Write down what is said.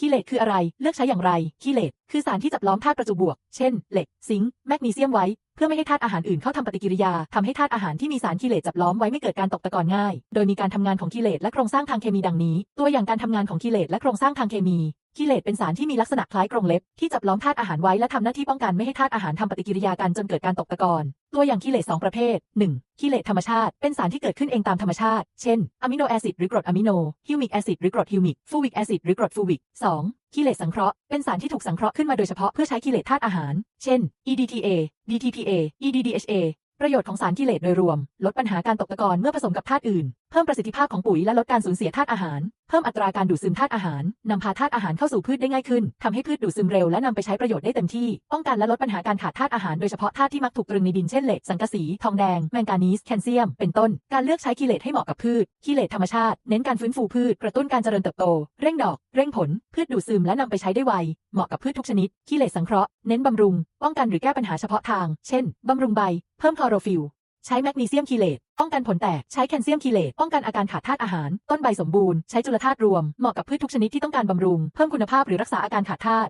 คีเลตคืออะไร เลือกใช้อย่างไรคีเลตคือสารที่จับล้อมธาตุประจุบวก เช่น เหล็ก ซิงค์ แมกนีเซียมไว้ เพื่อไม่ให้ธาตุอาหารอื่นเข้าทำปฏิกิริยาทำให้ธาตุอาหารที่มีสารคีเลตจับล้อมไว้ไม่เกิดการตกตะกอนง่าย โดยมีการทำงานของคีเลตและโครงสร้างทางเคมีดังนี้ ตัวอย่างการทำงานของคีเลตและโครงสร้างทางเคมี คีเลตเป็นสารที่มีลักษณะคล้ายกรงเล็บ ที่จับล้อมธาตุอาหารไว้และทำหน้าที่ป้องกันไม่ให้ธาตุอาหารทำปฏิกิริยากันจนเกิดการตกตะกอน ตัวอย่างคีเลตสองประเภท 1. คีเลตธรรมชาติเป็นสารที่เกิดขึ้นเองตามธรรมชาติ เช่นอะมิโนแอซิดหรือกรดอะมิโน ฮิวมิกแอซิดหรือกรดฮิวมิก ฟูวิกแอซิดหรือกรดฟูวิก 2. คีเลตสังเคราะห์เป็นสารที่ถูกสังเคราะห์ขึ้นมาโดยเฉพาะเพื่อใช้คีเลตธาตุอาหาร เช่น EDTA DTPA EDDHA ประโยชน์ของสารคีเลตโดยรวม ลดปัญหาการตกตะกอนเมื่อผสมกับธาตุอื่น เพิ่มประสิทธิภาพของปุ๋ยและลดการสูญเสียธาตุอาหาร เพิ่มอัตราการดูดซึมธาตุอาหาร นำพาธาตุอาหารเข้าสู่พืชได้ง่ายขึ้นทำให้พืชดูดซึมเร็วและนำไปใช้ประโยชน์ได้เต็มที่ ป้องกันและลดปัญหาการขาดธาตุอาหารโดยเฉพาะธาตุที่มักถูกตรึงในดินเช่นเหล็ก สังกะสี ทองแดง แมงกานีส แคลเซียม เป็นต้น การเลือกใช้คีเลตให้เหมาะกับพืช คีเลตธรรมชาติ เน้นการฟื้นฟูพืช กระตุ้นการเจริญเติบโต เร่งดอก เร่งผล พืชดูดซึมและนำไปใช้ได้ไว เหมาะกับพืชทุกชนิด คีเลตสังเคราะห์ เน้นบำรุง ป้องกันหรือแก้ปัญหาเฉพาะทาง เช่นบำรุงใบ เพิ่มคลอโรฟิลใช้แมกนีเซียมคีเลต ป้องกันผลแตก ใช้แคลเซียมคีเลตป้องกันอาการขาดธาตุอาหาร ต้นใบสมบูรณ์ ใช้จุลธาตุรวม เหมาะกับพืชทุกชนิดที่ต้องการบำรุง เพิ่มคุณภาพหรือรักษาอาการขาดธาตุ